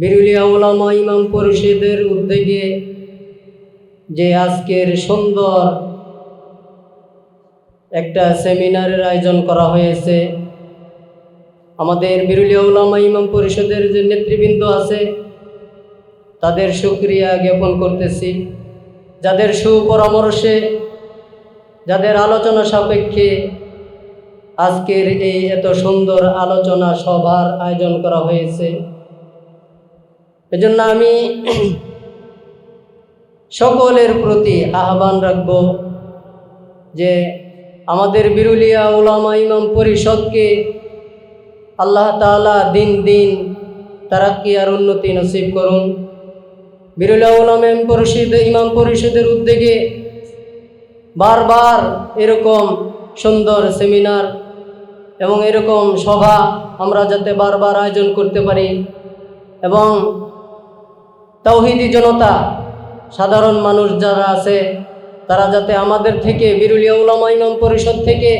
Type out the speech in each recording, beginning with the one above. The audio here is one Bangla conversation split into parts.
বিরুলিয়া ওলামা ইমাম পরিষদের উদ্যোগে যে আজকের সুন্দর একটা সেমিনারের আয়োজন করা হয়েছে, আমাদের বিরুলিয়া উলামা ইমাম পরিষদের যে নেতৃবৃন্দ আছে, তাদের সুক্রিয়া জ্ঞাপন করতেছি। যাদের সুপরামর্শে, যাদের আলোচনা সাপেক্ষে আজকের এই এত সুন্দর আলোচনা সভার আয়োজন করা হয়েছে এজন্য আমি সকলের প্রতি আহ্বান রাখব যে আমাদের বিরুলিয়া উলামা ইমাম পরিষদকে আল্লাহ তাআলা দিন দিন তারাক্কি আর উন্নতি নসিব করুন। বিরুলিয়া ইমাম পরিষদ, ইমাম পরিষদের উদ্যোগে বারবার এরকম সুন্দর সেমিনার এবং এরকম সভা আমরা যাতে বারবার আয়োজন করতে পারি এবং তৌহিদি জনতা, সাধারণ মানুষ যারা আছে, তারা যাতে আমাদের থেকে, বিরুলিয়া উলামা ইমাম পরিষদ থেকে,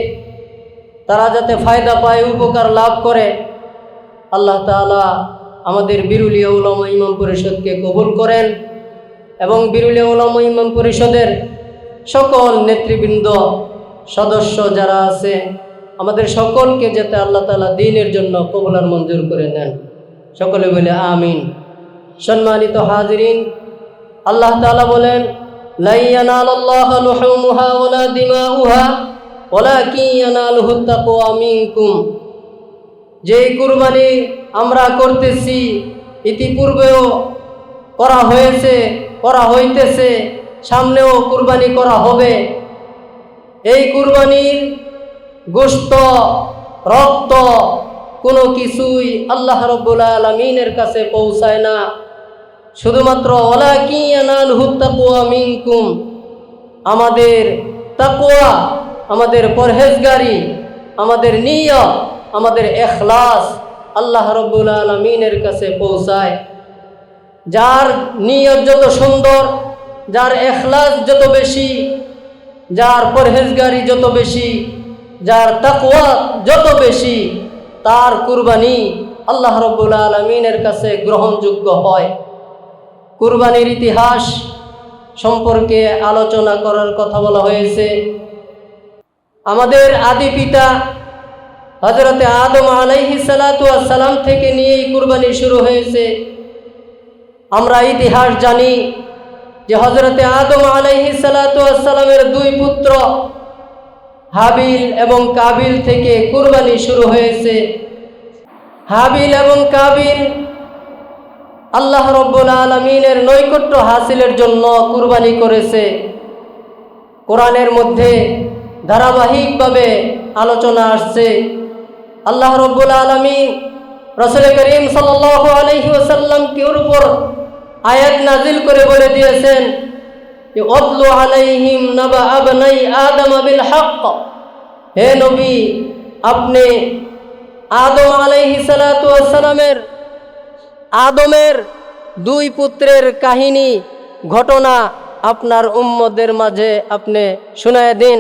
তারা যাতে ফায়দা পায়, উপকার লাভ করে, আল্লাহ তাআলা আমাদের বিরুলিয়া উলামা ইমাম পরিষদকে কবুল করেন এবং বিরুলিয়া উলামা ইমাম পরিষদের সকল নেতৃবৃন্দ, সদস্য যারা আছে, আমাদের সকলকে যাতে আল্লাহ তাআলা দিনের জন্য কবুলার মঞ্জুর করে নেন। সকলে বলে আমিন। সম্মানিত হাজরিন, আল্লাহ তালা বলেন যে কুরবানি আমরা করতেছি, ইতিপূর্বেও করা হয়েছে, করা হইতেছে, সামনেও কুরবানি করা হবে। এই কুরবানির গোস্ত রক্ত কোনো কিছুই আল্লাহ রব্বুল আলমিনের কাছে পৌঁছায় না। শুধুমাত্র ওলা কি আনাল হুত্তাকুয়া মিনকুম আমাদের তাকুয়া, আমাদের পরহেজগারি, আমাদের নিয়ত, আমাদের এখলাস আল্লাহ রব্বুল আলমিনের কাছে পৌঁছায়। যার নিয়ত যত সুন্দর, যার এখলাস যত বেশি, যার পরহেজগারি যত বেশি, যার তাকুয়া যত বেশি তার কুরবানি আল্লাহ রব্বুল আলমিনের কাছে গ্রহণযোগ্য হয়। কুরবানির ইতিহাস সম্পর্কে আলোচনা করার কথা বলা হয়েছে। আমাদের আদি পিতা হজরতে আদম আলাইহি সালাম থেকে নিয়েই কুরবানি শুরু হয়েছে। আমরা ইতিহাস জানি যে হজরতে আদম আলাইহি সালামের দুই পুত্র হাবিল এবং কাবিল থেকে কুরবানি শুরু হয়েছে। হাবিল এবং কাবিল আল্লাহ রব্বুল আলমিনের নৈকট্য হাসিলের জন্য কুরবানি করেছে। কোরআনের মধ্যে ধারাবাহিকভাবে আলোচনা আসছে। আল্লাহ রব্বুল আলমী রসুল করিম সাল আলহি ওসাল্লামকে উপর আয়াত নাজিল করে বলে দিয়েছেন আলাইহিম আদম আবিল হে নবী, আপনি আদম আলাইহি সালামের আদমের দুই পুত্রের কাহিনী, ঘটনা আপনার উম্মদের মাঝে আপনি শুনায় দিন।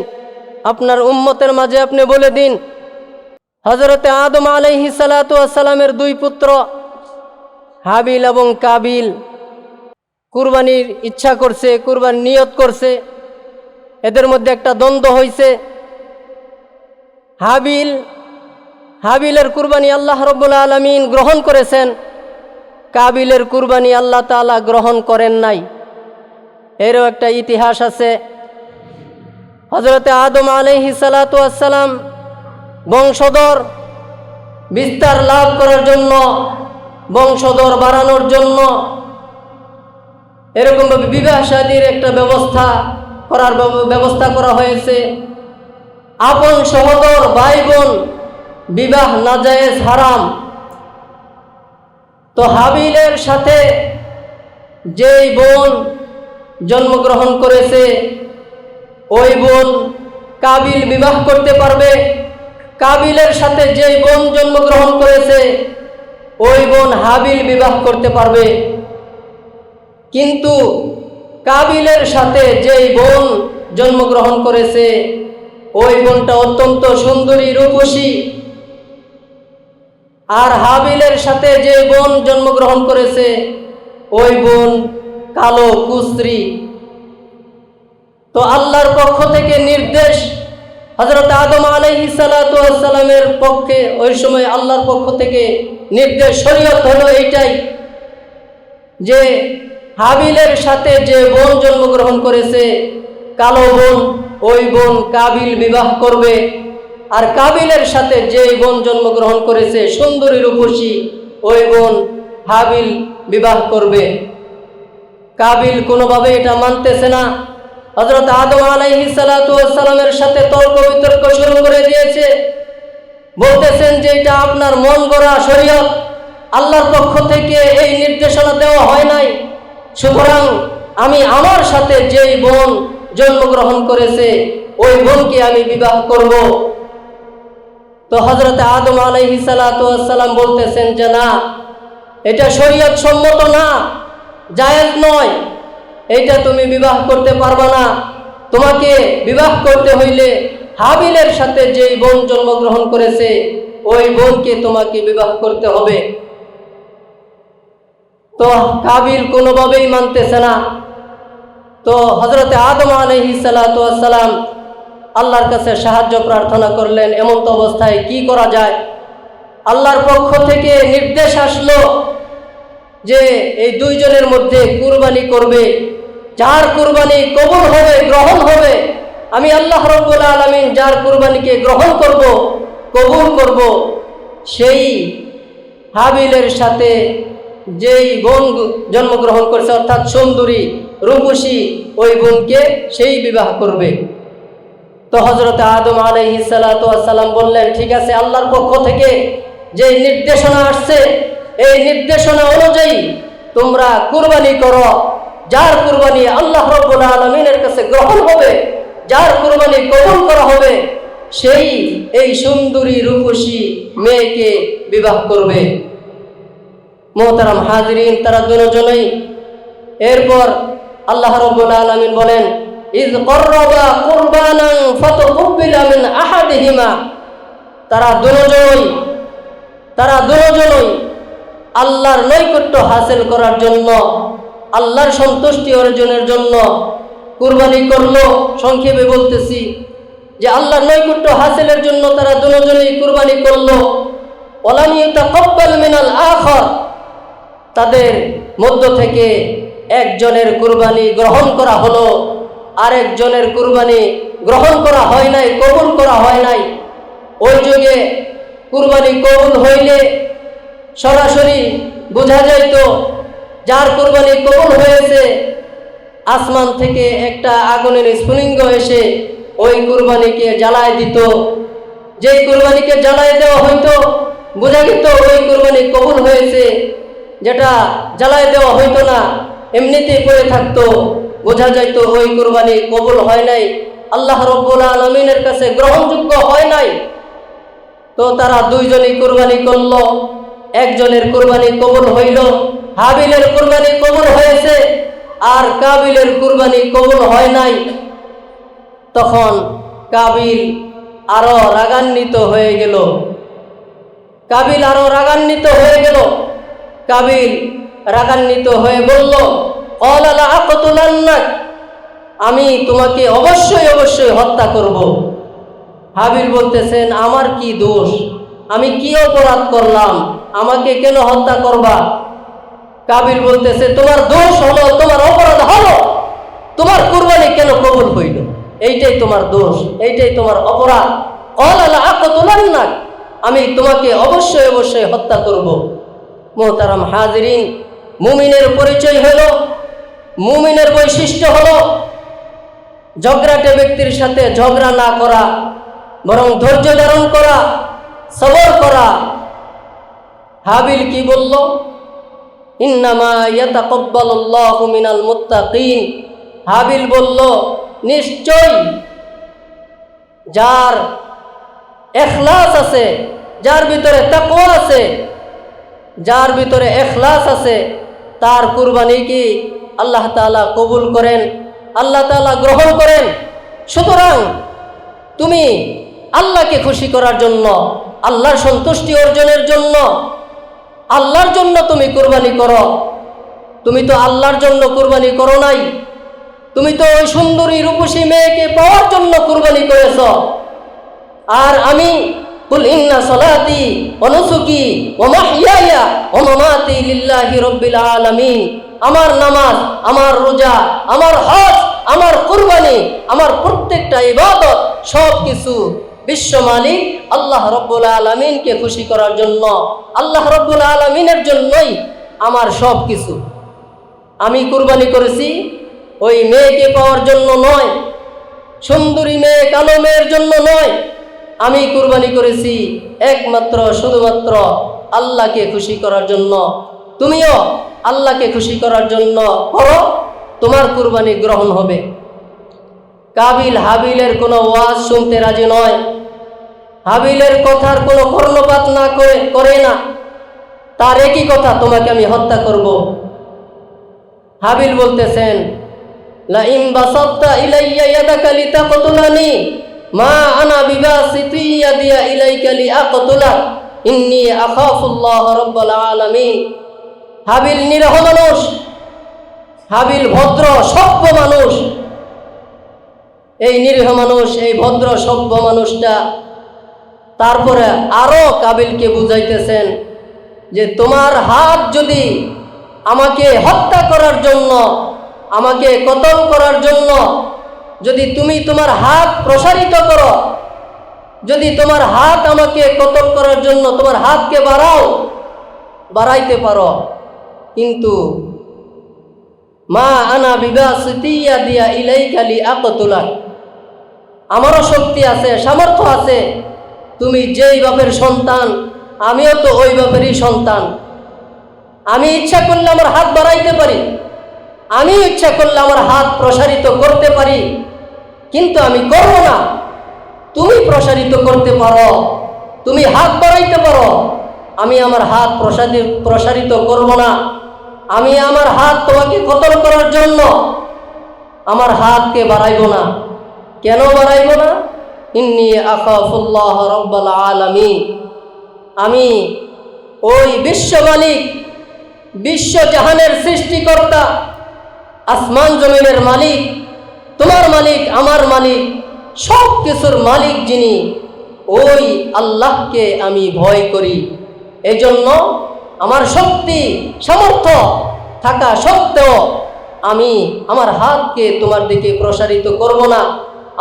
আপনার উম্মতের মাঝে আপনি বলে দিন হজরতে আদম আলাইহি সালামের দুই পুত্র হাবিল এবং কাবিল। কুরবানির ইচ্ছা করছে, কুরবান নিয়ত করছে। এদের মধ্যে একটা দ্বন্দ্ব হয়েছে হাবিল, হাবিলের কুরবানি আল্লাহ রব্বুল আলমিন গ্রহণ করেছেন। কাবিলের কুরবানি আল্লাহ তালা গ্রহণ করেন নাই। এরও একটা ইতিহাস আছে। হজরতে আদম আলহি সালাতাম বংশধর, বিস্তার লাভ করার জন্য, বংশধর বাড়ানোর জন্য এরকমভাবে বিবাহ সাদীর একটা ব্যবস্থা করার ব্যবস্থা করা হয়েছে। আপন সহদর ভাই বোন বিবাহ না নাজায়েজ হারাম। তো হাবিলের সাথে যেই বোন জন্মগ্রহণ করেছে, ওই বোন কাবিল বিবাহ করতে পারবে। কাবিলের সাথে যেই বোন জন্মগ্রহণ করেছে, ওই বোন হাবিল বিবাহ করতে পারবে। কিন্তু কাবিলের সাথে যেই বোন জন্মগ্রহণ করেছে, ওই বোনটা অত্যন্ত সুন্দরী, রূপসী। আর হাবিলের সাথে যে বোন জন্মগ্রহণ করেছে, ওই বোন কালো কুস্ত্রী। তো আল্লাহর পক্ষ থেকে নির্দেশ হজরত আদম আলাইহি সালামের পক্ষে ওই সময় আল্লাহর পক্ষ থেকে নির্দেশ, শরীয়ত হলো এইটাই যে হাবিলের সাথে যে বোন জন্মগ্রহণ করেছে, কালো বোন, ওই বোন কাবিল বিবাহ করবে। আর কাবিলের সাথে যে বোন জন্মগ্রহণ করেছে, সুন্দরী রূপসী, ওই বোন হাবিল বিবাহ করবে। কাবিল কোনোভাবে এটা মানতেছে না। হজরত আদম আলাইহি সালামের সাথে তর্ক বিতর্ক শুরু করে দিয়েছে। বলতেছেন যে এটা আপনার মন গড়া শরীয়ত। আল্লাহর পক্ষ থেকে এই নির্দেশনা দেওয়া হয় নাই। সুতরাং আমি আমার সাথে যেই বোন জন্মগ্রহণ করেছে, ওই বোনকে আমি বিবাহ করব। তো হজরত আদম আলাইহি সালাম বলতেছেন যে, না, এটা শরীয়ত সম্মত না, জায়েজ নয়। এটা তুমি বিবাহ করতে পারবা না। তোমাকে বিবাহ করতে হইলে হাবিলের সাথে যেই বোন জন্মগ্রহণ করেছে, ওই বোনকে তোমাকে বিবাহ করতে হবে। তো কাবিল কোনোভাবেই মানতেছে না। তো হজরতে আদম আলহি সালাম আল্লাহর কাছে সাহায্য প্রার্থনা করলেন, এমন তো অবস্থায় কি করা যায়? আল্লাহর পক্ষ থেকে নির্দেশ আসলো যে এই দুইজনের মধ্যে কুরবানি করবে। যার কুরবানি কবুল হবে, গ্রহণ হবে, আমি আল্লাহ রব্বুল আলমিন যার কুরবানিকে গ্রহণ করব, কবুল করব, সেই হাবিলের সাথে যেই বোন জন্মগ্রহণ করেছে, অর্থাৎ সুন্দরী, রূপসী, ওই বোনকে সেই বিবাহ করবে। তো হজরত আদম আলহি সালাম বললেন, ঠিক আছে, আল্লাহর পক্ষ থেকে যে নির্দেশনা আসছে, এই নির্দেশনা অনুযায়ী তোমরা কুরবানি করো। যার কুরবানি আল্লাহ রব্বুল আলমিনের কাছে গ্রহণ হবে, যার কুরবানি কবুল করা হবে, সেই এই সুন্দরী, রূপসী মেয়েকে বিবাহ করবে। মোহতারাম হাজরিন, তারা দুজনেই। এরপর আল্লাহ রব্বুল আলমিন বলেন ইজ করবা কুরবানান ফাতাকুব্বিলা মিন আহাদিহিমা। তারা দুজনই তারা দুজনই আল্লাহর নৈকট্য হাসিল করার জন্য, আল্লাহর সন্তুষ্টি অর্জনের জন্য কুরবানি করল। সংক্ষেপে বলতেছি যে, আল্লাহর নৈকট্য হাসিলের জন্য তারা দুজনেই কুরবানি করল। ওলামিউতা কব্বাল মিনাল আখর। তাদের মধ্য থেকে একজনের কুরবানি গ্রহণ করা হলো, আরেকজনের কুরবানি গ্রহণ করা হয় নাই, কবুল করা হয় নাই। ওই যুগে কুরবানি কবুল হইলে সরাসরি বোঝা যাইত, যার কুরবানি কবুল হয়েছে, আসমান থেকে একটা আগুনের স্ফুলিঙ্গ এসে ওই কুরবানিকে জ্বালায় দিত। যেই কুরবানিকে জ্বালায় দেওয়া হইতো, বোঝা যেত ওই কুরবানি কবুল হয়েছে যেটা জ্বালায় দেওয়া হইতো না, এমনিতেই পড়ে থাকতো। বোঝা যাইতো, ওই কুরবানি কবুল হয় নাই, আল্লাহ রব্বুল আলমিনের কাছে গ্রহণযোগ্য হয় নাই। তো তারা দুইজনই কুরবানি করল, একজনের কুরবানি কবুল হইল, হাবিলের কুরবানি কবুল হয়েছে, আর কাবিলের কুরবানি কবুল হয় নাই। তখন কাবিল আরও রাগান্বিত হয়ে গেল। কাবিল আরও রাগান্বিত হয়ে গেল। কাবিল রাগান্বিত হয়ে বলল আকতুলান্নাক, আমি তোমাকে অবশ্যই অবশ্যই হত্যা করব। হাবিল বলতেছেন, আমার কি দোষ? আমি কি অপরাধ করলাম? আমাকে কেন হত্যা করবা? কাবির বলতেছে, তোমার দোষ হলো, তোমার অপরাধ হলো। তোমার কুরবানি কেন কবুল হইল? এইটাই তোমার দোষ, এইটাই তোমার অপরাধ। অলালা আকতুলান্নাক, আমি তোমাকে অবশ্যই অবশ্যই হত্যা করব। মোহতারাম হাজরিন, মুমিনের পরিচয় হল, মুমিনের বৈশিষ্ট্য হল ঝগড়াটে ব্যক্তির সাথে ঝগড়া না করা, বরং ধৈর্য ধারণ করা, সবর করা। হাবিল কি বলল? মিনাল মুত্তাকিন। হাবিল বলল নিশ্চয় যার এখলাস আছে, যার ভিতরে তাকওয়া আছে যার ভিতরে এখলাস আছে, তার কুরবানি কি আল্লাহ তাআলা কবুল করেন? আল্লাহ তাআলা গ্রহণ করেন। সুতরাং তুমি আল্লাহকে খুশি করার জন্য, আল্লাহর সন্তুষ্টি অর্জনের জন্য, আল্লাহর জন্য তুমি কুরবানি করো। তুমি তো আল্লাহর জন্য কুরবানি করো নাই। তুমি তো ওই সুন্দরী রূপসী মেয়েকে পাওয়ার জন্য কুরবানি করেছ। আর আমি সলাতি অনুসুকি ও মাহিয়া ও মামাতি লিল্লাহি রব্বিল আলামিন আমার নামাজ, আমার রোজা, আমার হজ, আমার কুরবানি, আমার প্রত্যেকটা ইবাদত সব কিছু বিশ্ব মালিক আল্লাহ রব্বুল আলমিনকে খুশি করার জন্য, আল্লাহ রব্বুল আলমিনের জন্যই আমার সব কিছু আমি কুরবানি করেছি, ওই মেয়েকে পাওয়ার জন্য নয়, সুন্দরী মেয়ে কালো মেয়ের জন্য নয় আমি কুরবানি করেছি একমাত্র, শুধুমাত্র আল্লাহকে খুশি করার জন্য। তুমিও আল্লাহকে খুশি করার জন্য করো, তোমার কুরবানি গ্রহণ হবে। কাবিল হাবিলের কোনো ওয়াজ শুনতে রাজি নয়। হাবিলের কথার কোনো কর্ণপাত না করে করে না। তার একই কথা, তোমাকে আমি হত্যা করব। হাবিল বলতেছেন লাইম বাসাত্তা ইলাইয়া ইয়াদাকা লিতাকতুলানি। মা আনা বিবাসিতি ইয়াদিয়া ইলাইকা লিআকতুলা, ইন্নী আখাফুল্লাহ রাব্বাল আলামিন। হাবিল নিরহ মানুষ, হাবিল ভদ্র সভ্য মানুষ। এই নিরীহ মানুষ, এই ভদ্র সভ্য মানুষটা তারপরে আরও কাবিলকে বুঝাইতেছেন যে তোমার হাত যদি আমাকে হত্যা করার জন্য, আমাকে কতল করার জন্য যদি তুমি তোমার হাত প্রসারিত করো, যদি তোমার হাত আমাকে কতল করার জন্য তোমার হাতকে বাড়াও, বাড়াইতে পারো। কিন্তু মা আনা বিবাসিতিয়া দিয়া ইলাই খালি আকতুলাক। আমারও শক্তি আছে, সামর্থ্য আছে। তুমি যেই বাপের সন্তান, আমিও তো ওই বাপেরই সন্তান। আমি ইচ্ছা করলে আমার হাত বাড়াইতে পারি। আমি ইচ্ছা করলে আমার হাত প্রসারিত করতে পারি, কিন্তু আমি করব না। তুমি প্রসারিত করতে পারো, তুমি হাত বাড়াইতে পারো। আমি আমার হাত প্রসারিত প্রসারিত করব না। আমি আমার হাত তোমাকে কতল করার জন্য আমার হাতকে বাড়াইব না। কেন বাড়াইব না? ইন্নি আকাফুল্লাহ রব্বাল আলামী আমি ওই বিশ্ব মালিক, বিশ্ব জাহানের সৃষ্টিকর্তা আসমান জমিনের মালিক, তোমার মালিক, আমার মালিক, সব কিছুর মালিক যিনি, ওই আল্লাহকে আমি ভয় করি। এজন্য আমার শক্তি, সামর্থ্য থাকা সত্ত্বেও আমি আমার হাতকে তোমার দিকে প্রসারিত করব না,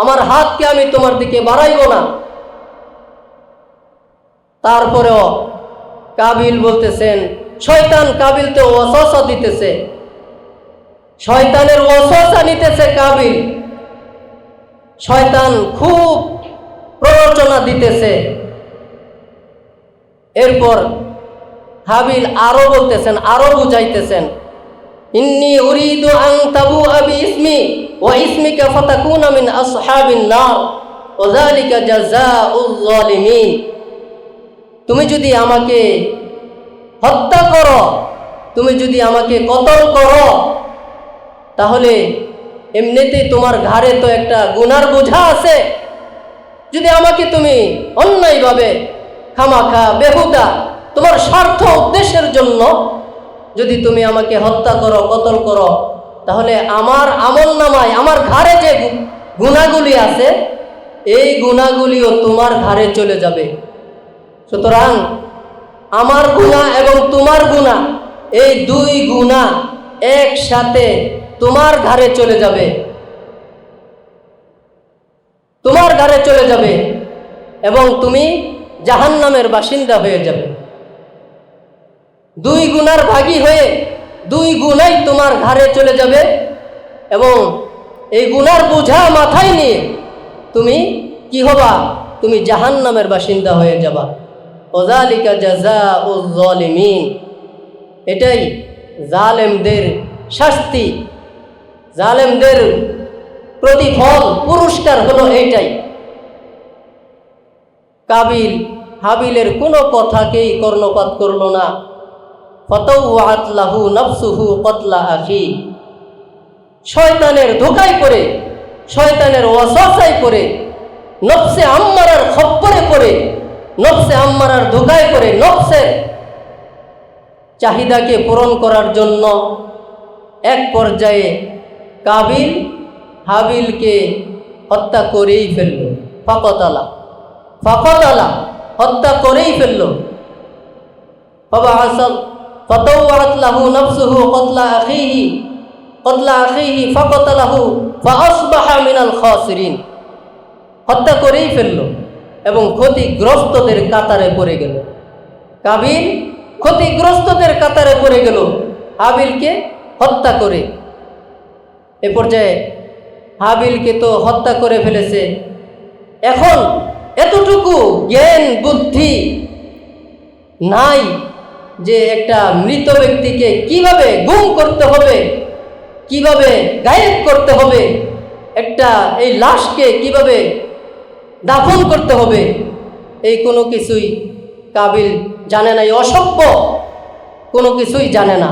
আমার হাতকে আমি তোমার দিকে বাড়াইব না। তারপরেও কাবিল বলতেছেন, শয়তান কাবিলতে ওয়াসওয়াসা দিতেছে। শয়তানের ওয়াসওয়াসা নিতেছে কাবিল। শয়তান খুব প্ররোচনা দিতেছে। এরপর হাবিল আরও বলতেছেন, আরও বুঝাইতেছেন, ইন্নি উরিদু আন তাবু আবি ইসমি ওয়া ইসমিকা ফাতাকুনা মিন আসহাবিন নার, ওয়া যালিকা জাযাউল জালিমিন তুমি যদি আমাকে হত্যা করো, তুমি যদি আমাকে কতল করো তাহলে এমনিতেই তোমার ঘাড়ে তো একটা গুনার বোঝা আছে। যদি আমাকে তুমি অন্যায়ভাবে খামাখা, বেহুদা, তোমার স্বার্থ উদ্দেশ্যের জন্য যদি তুমি আমাকে হত্যা করো, কতল করো, তাহলে আমার আমল নামায়, আমার ঘাড়ে যে গুণাগুলি আছে, এই গুণাগুলিও তোমার ঘাড়ে চলে যাবে। সুতরাং আমার গুণা এবং তোমার গুণা, এই দুই গুণা একসাথে তোমার ঘাড়ে চলে যাবে। তোমার ঘাড়ে চলে যাবে এবং তুমি জাহান্নামের বাসিন্দা হয়ে যাবে। দুই গুণার ভাগী হয়ে দুই গুণাই তোমার ঘাড়ে চলে যাবে এবং এই গুনার বোঝা মাথায় নিয়ে তুমি কি হবা? তুমি জাহান্নামের বাসিন্দা হয়ে যাবা। ওজালিকা জাজা ও জলিমিন এটাই জালেমদের শাস্তি। জালেমদের প্রতিফল, পুরস্কার হলো এইটাই। কাবিল হাবিলের কোনো কথাকেই কর্ণপাত করল না। ফতৌআত লাহু নফসুহু কতলা আখি। শয়তানের ধোকায় পড়ে, শয়তানের ওয়াসাসায় পড়ে, নফসে আম্মারার খপ্পরে পড়ে, নফসে আম্মারার ধোকায় করে নফসের চাহিদাকে পূরণ করার জন্য এক পর্যায়ে কাবিল হাবিলকে হত্যা করেই ফেলল। ফকতলা। ফকতলা হত্যা করেই ফেলল। বাবা আসল ফতলাহু নফসুহু কতলা আখিহি কতলা আখিহি ফকতলাহু ফাহসবাহা মিনাল খসরিন। হত্যা করেই ফেলল এবং ক্ষতিগ্রস্তদের কাতারে পড়ে গেল। কাবিল ক্ষতিগ্রস্তদের কাতারে পড়ে গেল। হাবিলকে হত্যা করে এ পর্যায়ে হাবিলকে তো হত্যা করে ফেলেছে। এখন এতটুকু জ্ঞান, বুদ্ধি নাই যে একটা মৃত ব্যক্তিকে কীভাবে গুম করতে হবে, কীভাবে গায়েব করতে হবে, একটা এই লাশকে কীভাবে দাফন করতে হবে, এই কোনো কিছুই কাবিল জানে না, এই অসভ্য কোনো কিছুই জানে না।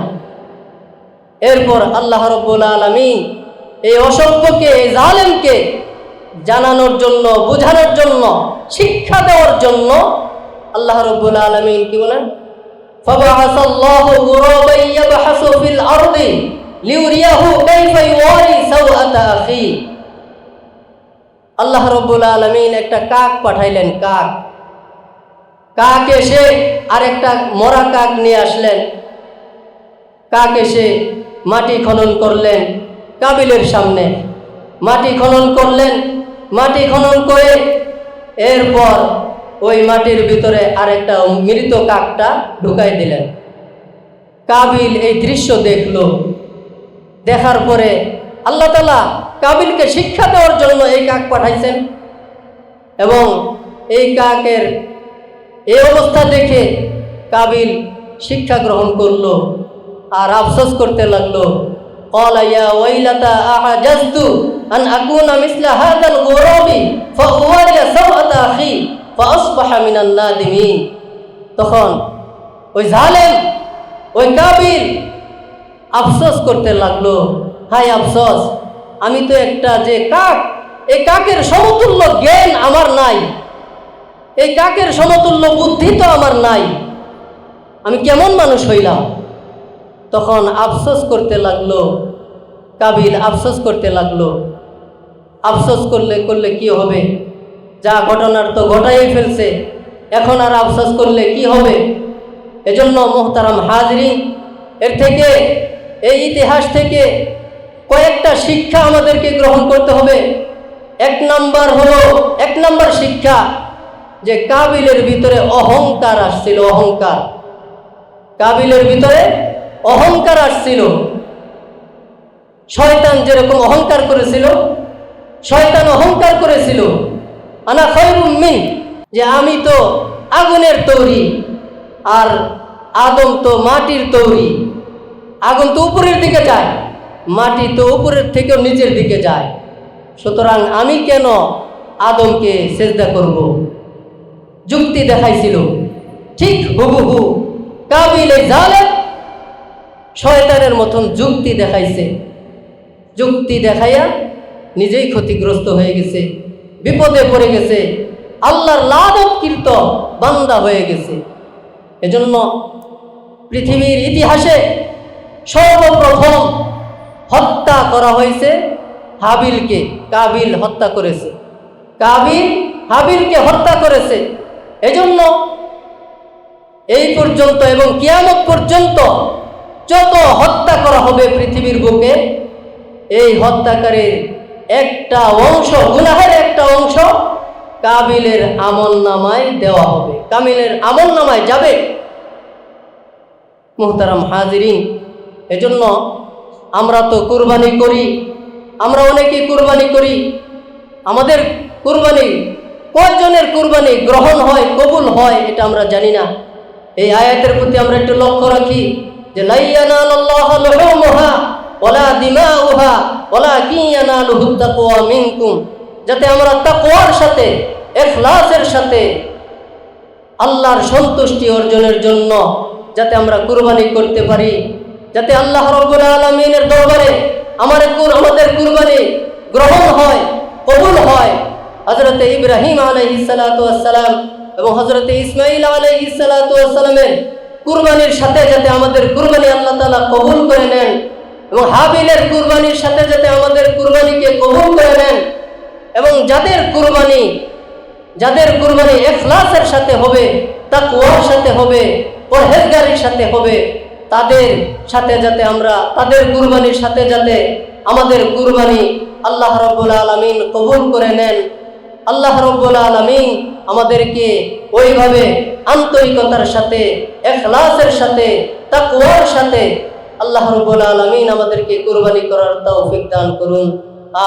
এরপর আল্লাহ রব্বুল আলমিন এই অসভ্যকে এই জালেমকে জানানোর জন্য বোঝানোর জন্য শিক্ষা দেওয়ার জন্য আল্লাহ রব্বুল আলমিন কি বলেন فبعث الله غرابا يبحث في الأرض ليريه كيف يواري سوءة أخيه আল্লাহ রব্বুল আলমিন একটা কাক পাঠাইলেন কাক কাক এসে আরেকটা মরা কাক নিয়ে আসলেন কাক এসে মাটি খনন করলেন কাবিলের সামনে। মাটি খনন করলেন, মাটি খনন করে এরপর ওই মাটির ভিতরে আরেকটা মৃত কাকটা ঢুকাই দিলেন। কাবিল এই দৃশ্য দেখল। দেখার পরে আল্লাহ তালা কাবিলকে শিক্ষা দেওয়ার জন্য এই কাক পাঠাইছেন এবং এই কাকের এই অবস্থা দেখে কাবিল শিক্ষা গ্রহণ করল আর আফসোস করতে লাগল قال يا ويلتى أعجزت أن أكون مثل هذا الغراب فأواري سوءة أخي فأصبح من النادمين তখন ওই জালেম ওই কাবিল আফসোস করতে লাগলো হাই আফসোস আমি তো একটা যে কাক এই কাকের সমতুল্য জ্ঞান আমার নাই এই কাকের সমতুল্য বুদ্ধি তো আমার নাই আমি কেমন মানুষ হইলাম তখন আফসোস করতে লাগল, কাবিল আফসোস করতে লাগল। আফসোস করলে করলে কি হবে? যা ঘটনার তো ঘটাই ফেলছে, এখন আর আফসোস করলে কি হবে? এজন্য মোহতারাম হাজরি, এর থেকে, এই ইতিহাস থেকে কয়েকটা শিক্ষা আমাদেরকে গ্রহণ করতে হবে। এক নাম্বার হলো, এক নাম্বার শিক্ষা যে কাবিলের ভিতরে অহংকার আসছিল, অহংকার। কাবিলের ভিতরে অহংকার আসছিল। শয়তান যেরকম অহংকার করেছিল, শয়তান অহংকার করেছিল। আনা খৈরুমিন যে আমি তো আগুনের তৈরি আর আদম তো মাটির তৈরি। আগুন তো উপরের দিকে যায়, মাটি তো উপরের থেকেও নিচের দিকে যায়। সুতরাং আমি কেন আদমকে সেজদা করব? যুক্তি দেখাইছিল, ঠিক হুবহু কাবিলে জালেম শয়তানের মতন যুক্তি দেখাইছে। যুক্তি দেখাইয়া নিজেই ক্ষতিগ্রস্ত হয়ে গেছে, বিপদে পড়ে গেছে, আল্লাহর লাদকৃত বান্দা হয়ে গেছে। এজন্য পৃথিবীর ইতিহাসে সর্বপ্রথম হত্যা করা হয়েছে হাবিলকে, কাবিল হত্যা করেছে। কাবিল হাবিলকে হত্যা করেছে। এজন্য এই পর্যন্ত এবং কিয়ামত পর্যন্ত যত হত্যা করা হবে পৃথিবীর বুকে, এই হত্যাকারীর একটা অংশ, গুনাহের একটা অংশ কাবিলের আমল নামায় দেওয়া হবে। কামিলের আমল নামায় যাবে। মুহতারাম হাজিরিন, এজন্য আমরা তো কুরবানি করি, আমরা অনেকেই কুরবানি করি। আমাদের কুরবানি কয়জনের কুরবানি গ্রহণ হয়, কবুল হয়, এটা আমরা জানি না। এই আয়াতের প্রতি আমরা একটু লক্ষ্য রাখি। যে ওলা দিমাউহা ওলা কিয়ানালুহু তাকওয়া মিনকুম। যাতে আমরা তাকওয়ার সাথে, ইখলাসের সাথে আল্লাহর সন্তুষ্টি অর্জনের জন্য যাতে আমরা কুরবানি করতে পারি। যাতে আল্লাহ রব্বুল আলমিনের দরবারে আমাদের কুর- আমাদের কুরবানি গ্রহণ হয়, কবুল হয়। হজরত ইব্রাহিম আলহিসাল্লাম এবং হজরত ইসমাইল আলাইসালামের কুরবানির সাথে যাতে আমাদের কুরবানি আল্লাহ তালা কবুল করে নেন এবং হাবিলের কুরবানির সাথে যাতে আমাদের কুরবানিকে কবুল করে নেন এবং যাদের কুরবানি যাদের কুরবানি এখলাসের সাথে হবে তা তাকওয়ার সাথে হবে, পরহেজগারির সাথে হবে, তাদের সাথে যাতে আমরা, তাদের কুরবানির সাথে যাতে আমাদের কুরবানি আল্লাহ রব্বুল আলমিন কবুল করে নেন। আল্লাহ রব্বুল আলমিন আমাদেরকে ওইভাবে আন্তরিকতার সাথে, এখলাসের সাথে, তাকওয়ার সাথে আল্লাহ রব্বুল আলমিন আমাদেরকে কুরবানি করার তৌফিক দান করুন।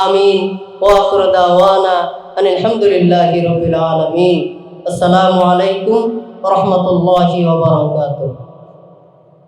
আমিন। ওয়াখর দাওয়ানা আলহামদুলিল্লাহি রবিল আলমিন। আসসালামু আলাইকুম রহমতুল্লাহি ওবরাকাতুহ